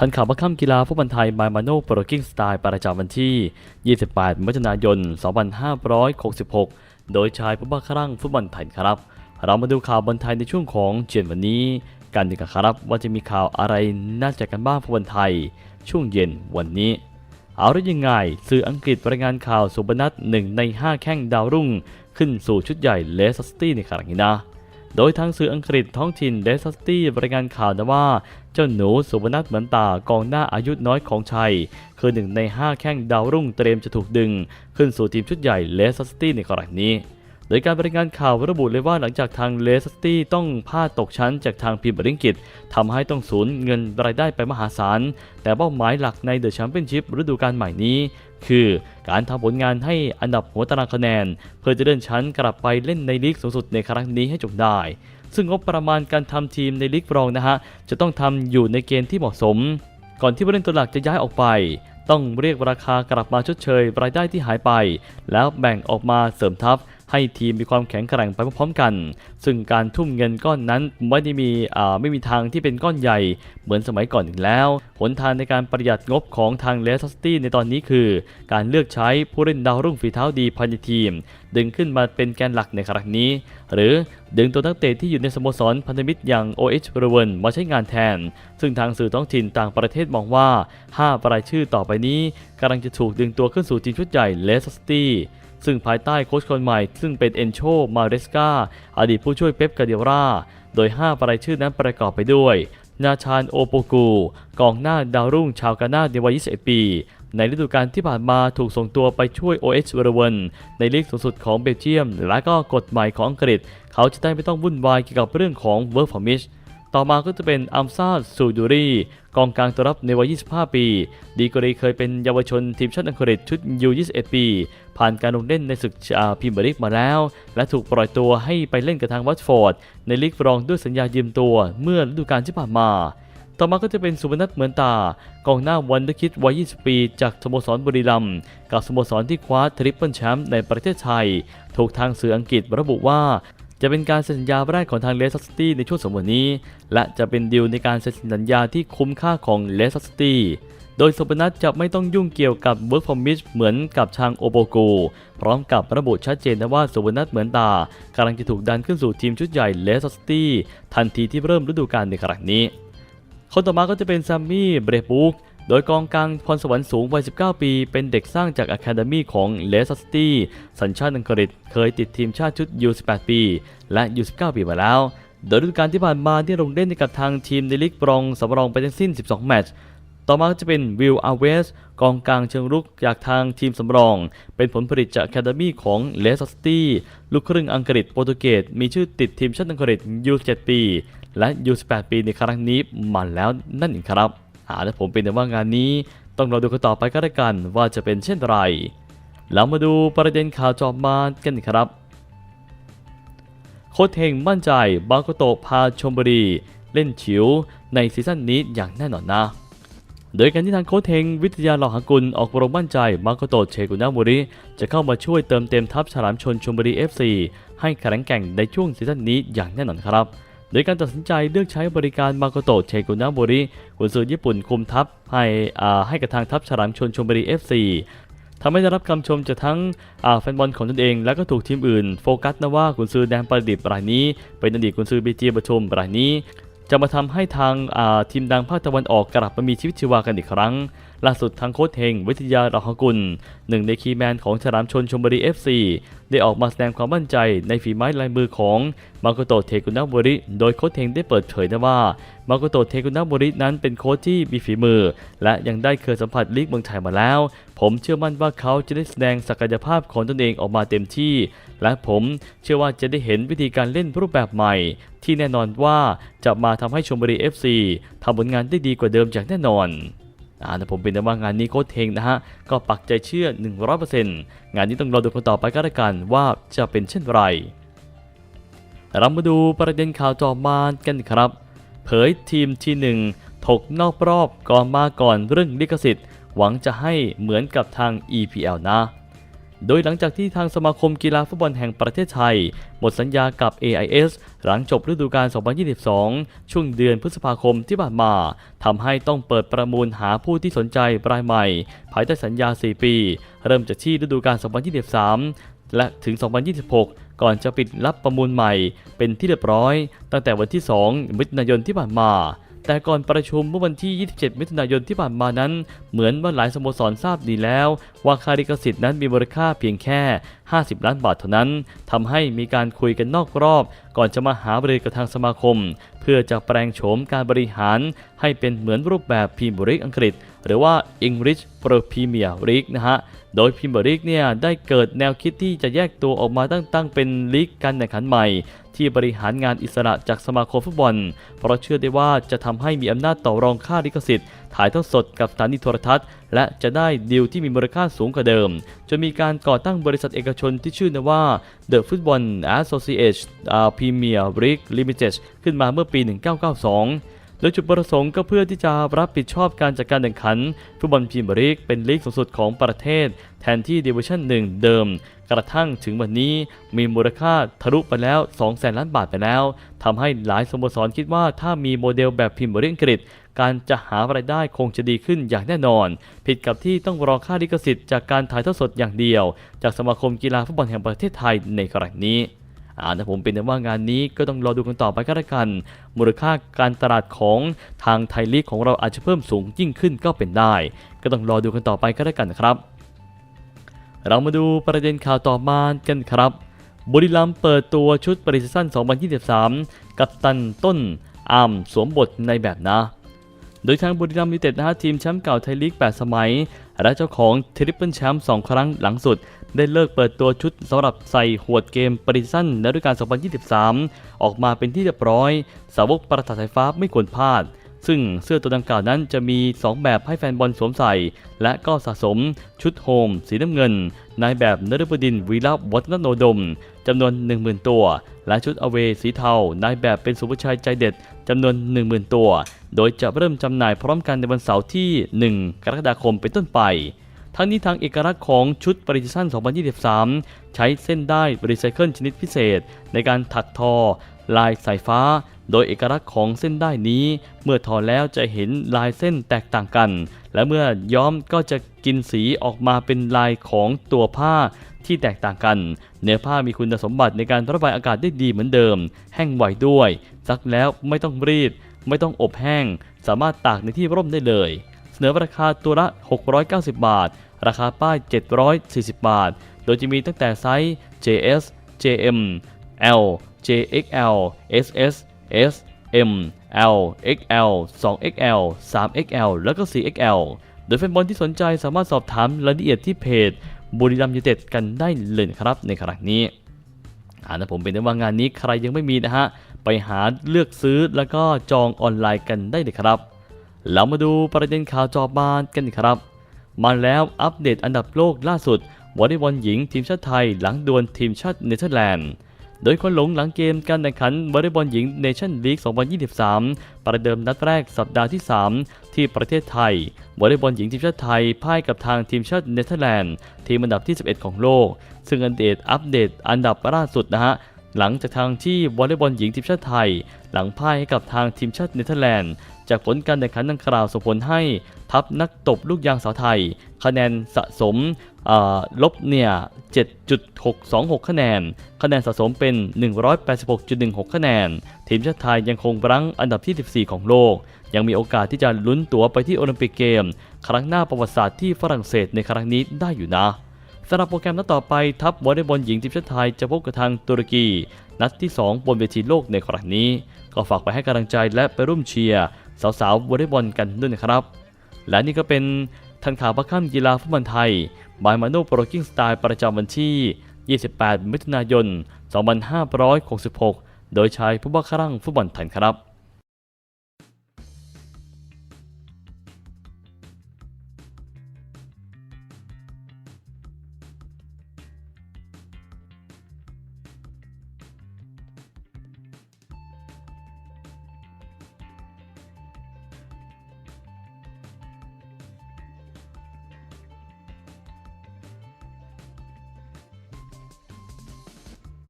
ทันข่าวบัคค่ำกีฬาฟุตบอลไทยบายมาโนโปรกิ้งสไตล์ประจำวันที่ 28 มิถุนายน 2566 โดยชายผู้บ้าครั่งฟุตบอลไทยครับ เรามาดูข่าวบอลไทยในช่วงของเย็นวันนี้ กันดีกว่าครับว่าจะมีข่าวอะไรน่าจะกันบ้างฟุตบอลไทย ช่วงเย็นวันนี้ เอาได้ยังไงสื่ออังกฤษรายงานข่าวสุบนัทหนึ่งใน 5 แข้งดาวรุ่ง ขึ้นสู่ชุดใหญ่เลสสตี้ในครั้งนี้นะ โดยทางสื่ออังกฤษท้องถิ่นเดซัสตี้บรายงานข่าวนะว่า เจ้าหนูสุวรรณัทเหมือนตากองหน้าอายุน้อยของชัย คือหนึ่งใน 5 แข้งดาวรุ่งเตรียมจะถูกดึง ขึ้นสู่ทีมชุดใหญ่เลสสตี้ในครั้งนี้โดยการรายงานข่าวระบุเลยว่าหลังจากทางเลสตี้ ต้องพลาดตกชั้นจากทางพิมพ์บริงกิตทำให้ต้องสูญเงินรายได้ไปมหาศาล แต่เป้าหมายหลักในเดอะแชมเปี้ยนชิพฤดูกาลใหม่นี้ คือการทำผลงานให้อันดับหัวตารางคะแนน เพื่อจะเลื่อนชั้นกลับไปเล่นในลีกสูงสุดในครั้งนี้ให้จบได้ ซึ่งงบประมาณการทำทีมในลีกรองนะฮะจะต้องทำอยู่ในเกณฑ์ที่เหมาะสม ก่อนที่ผู้เล่นตัวหลักจะย้ายออกไป ต้องเรียกราคากลับมาชดเชยรายได้ที่หายไป แล้วแบ่งออกมาเสริมทัพ ให้ทีมมีความแข็งแกร่งไปพร้อมๆกัน ซึ่งการทุ่มเงินก้อนนั้นไม่ได้มีไม่มีทางที่เป็นก้อนใหญ่เหมือนสมัยก่อนอีกแล้ว หนทางในการประหยัดงบของทางเลสตี้ในตอนนี้คือ การเลือกใช้ผู้เล่นดาวรุ่งฝีเท้าดีภายในทีม ดึงขึ้นมาเป็นแกนหลักในครั้งนี้ หรือดึงตัวนักเตะที่อยู่ในสโมสรพันธมิตรอย่าง OH เรเวนมาใช้งานแทน ซึ่งทางสื่อท้องถิ่นต่างประเทศมองว่า 5 รายชื่อต่อไปนี้กำลังจะถูกดึงตัวขึ้นสู่ทีมชุดใหญ่เลสตี้ ซึ่งภายใต้โค้ชคนใหม่ซึ่งเป็นเอนโชมาเรสกาอดีตผู้ช่วยเป๊ปกาเดียรา โดย 5 รายชื่อนั้นประกอบไปด้วย นาชานโอโปกู กองหน้าดาวรุ่งชาวกานาในวัย 21 ปี ในฤดูกาลที่ผ่านมาถูกส่งตัวไปช่วย OH เวอร์เวนในลีกสูงสุดของเบลเยียม และก็กฎหมายของอังกฤษ เขาจะได้ไม่ต้องวุ่นวายเกี่ยวกับเรื่องของ Work Permit ต่อมาก็จะเป็นอัมซาดซูดูรีกองกลางตัวรับในวัย 25 ปี ดีกรีเคยเป็นเยาวชนทีมชาติอังกฤษชุดยู21 ปี ผ่านการลงเล่นในศึกอาพรีเมียร์ลีกมาแล้ว และถูกปล่อยตัวให้ไปเล่นกับทางวัตฟอร์ด ในลีกรองด้วยสัญญายืมตัวเมื่อฤดูกาลที่ผ่านมาต่อมาก็จะเป็นสุวรรณัทเหมือนตากองหน้าวันเดคิดวัย 20 ปี จากสโมสรบุรีรัมย์กับสโมสรที่คว้าทริปเปิลแชมป์ในประเทศไทย ถูกทางสื่ออังกฤษระบุว่า จะเป็นการเซ็นสัญญาแรกของทางเลสซิตี้ในช่วงสมวันนี้ และจะเป็นดีลในการเซ็นสัญญาที่คุ้มค่าของเลสซิตี้โดยสุพนัทจะไม่ต้องยุ่งเกี่ยวกับ Work Permit เหมือนกับทางโอโบโก พร้อมกับระบุชัดเจนนะว่าสุพนัทเหมือนตากำลังจะถูกดันขึ้นสู่ทีมชุดใหญ่เลสซิตี้ทันทีที่เริ่มฤดูกาลในครั้งนี้ คนต่อมาก็จะเป็นซัมมี่เบรบุก โดยกองกลางพรสวรรค์สูงวัย 19 ปี เป็นเด็กสร้างจากอะคาเดมีของเลสซิตี้สัญชาติอังกฤษ เคยติดทีมชาติชุด U18 ปี และ U19 ปีมาแล้ว โดยฤดูกาลที่ผ่านมาที่ลงเล่นในกับทางทีมในลีกบรองสำรองไปทั้งสิ้น 12 แมตช์ต่อมาจะเป็นวิลอาเวสกองกลางเชิงรุกจากทางทีมสำรอง เป็นผลผลิตจากแคดมี่ของเลสซิตี้ลูกครึ่งอังกฤษโปรตุเกสมีชื่อติดทีมชาติอังกฤษ U7 ปี และ U18 ปีในครั้งนี้มาแล้วนั่นเองครับ อาและผมเป็นแต่ว่างานนี้ต้องรอดูกันต่อไปก็ได้กันว่าจะเป็นเช่นไรแล้วมาดูประเด็นข่าวจอบมานกันครับ โค้ชเฮงมั่นใจบางโกโตพาชมบุรี เล่นฉิวในซีซั่นนี้อย่างแน่นอนนะ โดยการที่ทางโค้ชเฮงวิทยาหล่อหกุลออกโรงมั่นใจมาโกโตเชกุนาบุริจะเข้ามาช่วยเติมเต็มทัพฉลามชนชมบุรี FC ให้แข็งแกร่งในช่วงซีซั่นนี้อย่างแน่นอนครับ โดยการตัดสินใจเลือกใช้บริการมาโกโตเชกุนาบุริกุนซือญี่ปุ่นคุมทัพให้ให้กับทางทัพฉลามชนชมบุรี FC ทำให้ได้รับคำชมจากทั้งแฟนบอลของตนเอง และก็ถูกทีมอื่นโฟกัสนะว่ากุนซือแดนประดิษฐ์รายนี้ เป็นอดีตกุนซือบีจีปทุมรายนี้ จะมาทำให้ทางทีมดังภาคตะวันออกกลับมามีชีวิตชีวากันอีกครั้ง ล่าสุดทางโค้ชเฮงวิทยาดอกฮกุล หนึ่งในคีแมนของฉลามชนชมบุรี FC ได้ออกมาแสดงความมั่นใจในฝีไม้ลายมือของมาโกโตะเทกุนาบุริ โดยโค้ชเฮงได้เปิดเผยนะว่ามาโกโตะเทกุนาบุรินั้นเป็นโค้ชที่มีฝีมือ และยังได้เคยสัมผัสลีกเมืองไทยมาแล้ว ผมเชื่อมั่นว่าเขาจะได้แสดงศักยภาพของตนเองออกมาเต็มที่ และผมเชื่อว่าจะได้เห็นวิธีการเล่นรูปแบบใหม่ ที่แน่นอนว่าจะมาทำให้ชมบุรี FC ทำผลงานได้ดีกว่าเดิมอย่างแน่นอน นะแต่ผมเป็นแต่ว่างานนี้โค้ชเฮงนะฮะก็ปักใจเชื่อ 100%งานนี้ต้องรอดูกันต่อไปก็แล้วกันว่าจะเป็นเช่นไรเรามาดูประเด็นข่าวจอมานกันครับ เผยทีมที่หนึ่งถกนอกรอบก่อนมาก่อนเรื่องลิขสิทธิ์ หวังจะให้เหมือนกับทาง EPL นะ โดยหลังจากที่ทางสมาคมกีฬาฟุตบอลแห่งประเทศไทย หมดสัญญากับ AIS หลังจบฤดูกาล 2022 ช่วงเดือนพฤษภาคมที่ผ่านมา ทำให้ต้องเปิดประมูลหาผู้ที่สนใจรายใหม่ ภายใต้สัญญา 4 ปี เริ่มจากที่ฤดูกาล 2023 และถึง 2026ก่อนจะปิดรับประมูลใหม่เป็นที่เรียบร้อย ตั้งแต่วันที่ 2 มิถุนายนที่ผ่านมา แต่ก่อนประชุมเมื่อวันที่ 27 มิถุนายนที่ผ่านมานั้น เหมือนว่าหลายสโมสรทราบดีแล้ว ว่าค่าลิขสิทธิ์นั้นมีมูลค่าเพียงแค่ 50 ล้านบาทเท่านั้นทำให้มีการคุยกันนอกรอบ ก่อนจะมาหาบริกับทางสมาคม เพื่อจะแปลงโฉมการบริหาร ให้เป็นเหมือนรูปแบบพรีเมียร์ลีกอังกฤษ หรือว่า English Premier League นะฮะ โดยพรีเมียร์ลีกเนี่ยได้เกิดแนวคิดที่จะแยกตัวออกมาตั้งตั้งเป็นลีกการแข่งขันใหม่ ที่บริหารงานอิสระจากสมาคมฟุตบอล เพราะเชื่อได้ว่าจะทำให้มีอำนาจต่อรองค่าลิขสิทธิ์ ถ่ายทอดสดกับสถานีโทรทัศน์ และจะได้ดีลที่มีมูลค่าสูงกว่าเดิมจนมีการก่อตั้งบริษัทเอกชนที่ชื่อนว่า The Football Association Premier League Limited ขึ้นมาเมื่อปี 1992 โดยจุดประสงค์ก็เพื่อที่จะรับผิดชอบการจัดการแข่งขันฟุตบอลพรีเมียร์ลีกเป็นลีกสูงสุดของประเทศ แทนที่ดิวิชั่น1เดิม กระทั่งถึงวันนี้มีมูลค่าทะลุไปแล้ว2แสนล้านบาทไปแล้วทำให้หลายสโมสรคิดว่าถ้ามีโมเดลแบบพรีเมียร์ลีกอังกฤษการจะหารายได้คงจะดีขึ้นอย่างแน่นอน ผิดกับที่ต้องรอค่าลิขสิทธิ์จากการถ่ายทอดสดอย่างเดียว จากสมาคมกีฬาฟุตบอลแห่งประเทศไทยในกรณีนี้ อ่านะผมเป็นแต่ว่างานนี้ก็ต้องรอดูกันต่อไปก็แล้วกัน มูลค่าการตลาดของทางไทยลีกของเราอาจจะเพิ่มสูงยิ่งขึ้นก็เป็นได้ ก็ต้องรอดูกันต่อไปก็แล้วกันครับ เรามาดูประเด็นข่าวต่อมากันครับบุรีรัมย์เปิดตัวชุดปริซีซั่น 2023 กับตันต้นอามสวมบทในแบบนะ โดยทางบุรีรัมย์ยูไนเต็ดนะฮะทีมแชมป์เก่าไทยลีก 8 สมัย และเจ้าของทริปเปิลแชมป์ 2 ครั้งหลังสุด ได้เลิกเปิดตัวชุดสำหรับใส่หวดเกมปริซันในฤดูกาล 2023 ออกมาเป็นที่เรียบร้อย สาวกประสาทสายฟ้าไม่ควรพลาด ซึ่งเสื้อตัวดังกล่าวนั้นจะมี 2 แบบให้แฟนบอลสวมใส่ และก็สะสมชุดโฮม สีน้ำเงินในแบบนฤบดินวีระวัฒนโนดมจำนวน 10,000 ตัว และชุดอเวสีเทาในแบบเป็นสุภาชัยใจเด็ดจำนวน 10,000 ตัว โดยจะเริ่มจำหน่ายพร้อมกันในวันเสาร์ที่ 1 กรกฎาคมเป็นต้นไป ทั้งนี้ทางเอกลักษณ์ของชุดปริซัน2023 ใช้เส้นได้รีไซเคิลชนิดพิเศษ ในการถักทอ ลายสายฟ้า โดยเอกลักษณ์ของเส้นได้นี้ เมื่อทอแล้วจะเห็นลายเส้นแตกต่างกัน และเมื่อย้อมก็จะกินสีออกมาเป็นลายของตัวผ้าที่แตกต่างกัน เนื้อผ้ามีคุณสมบัติในการระบายอากาศได้ดีเหมือนเดิม แห้งไวด้วย ซักแล้วไม่ต้องรีด ไม่ต้องอบแห้ง สามารถตากในที่ร่มได้เลย เสนอราคาตัวละ 690 บาท ราคาป้าย 740 บาท โดยจะมีตั้งแต่ไซส์ JS JM L JXL SS S M L XL 2XL 3XL แล้วก็ 4XL โดยแฟนบอลที่สนใจสามารถสอบถามรายละเอียดที่เพจบุรีรัมย์ยูเต็ดกันได้เลยครับในครั้งนี้อ่านะผมเป็นได้ว่างานนี้ใครยังไม่มีนะฮะ ไปหาเลือกซื้อแล้วก็จองออนไลน์กันได้เลยครับเรามาดูประเด็นข่าวจอบานกันครับ มาแล้วอัปเดตอันดับโลกล่าสุดวอลเลย์บอลหญิงทีมชาติไทยหลังดวลทีมชาติเนเธอร์แลนด์โดยคนหลงหลังเกมการแข่งขันวอลเลย์บอลหญิงเนชั่นลีก 2023 ประเดิมนัดแรกสัปดาห์ที่ 3 ที่ประเทศไทยวอลเลย์บอลหญิงทีมชาติไทยพ่ายกับทางทีมชาติเนเธอร์แลนด์ทีมอันดับที่ 11 ของโลก ซึ่งอัปเดตอัปเดตอันดับล่าสุดนะฮะ หลังจากทางที่วอลเลย์บอลหญิงทีมชาติไทย หลังพ่ายให้กับทางทีมชาติเนเธอร์แลนด์ จากผลการแข่งขันดังกล่าวส่งผลให้ทัพนักตบลูกยางสาวไทย คะแนนสะสมอ่อลบเนี่ย7.626 คะแนน คะแนนสะสมเป็น 186.16 คะแนน ทีมชาติไทยยังคงรั้งอันดับที่ 14 ของโลก ยังมีโอกาสที่จะลุ้นตั๋วไปที่โอลิมปิกเกม ครั้งหน้าประวัติศาสตร์ที่ฝรั่งเศสในครั้งนี้ได้อยู่นะ สำหรับโปรแกรมนัดต่อไปทัพวอลเลย์บอลหญิงทีมชาติไทยจะพบกับทางตุรกี นัดที่ 2 บนเวทีโลกในครั้งนี้ ก็ฝากไปให้กำลังใจและไปร่วมเชียร์สาวๆวอลเลย์บอลกันด้วยนะครับ และนี่ก็เป็นทันข่าวประค่ำกีฬาฟุตบอลไทยบายมาโนโปรกิ้งสไตล์ประจำวันที่ 28 มิถุนายน 2566 โดยชายผู้บ้าคลั่งฟุตบอลไทยครับ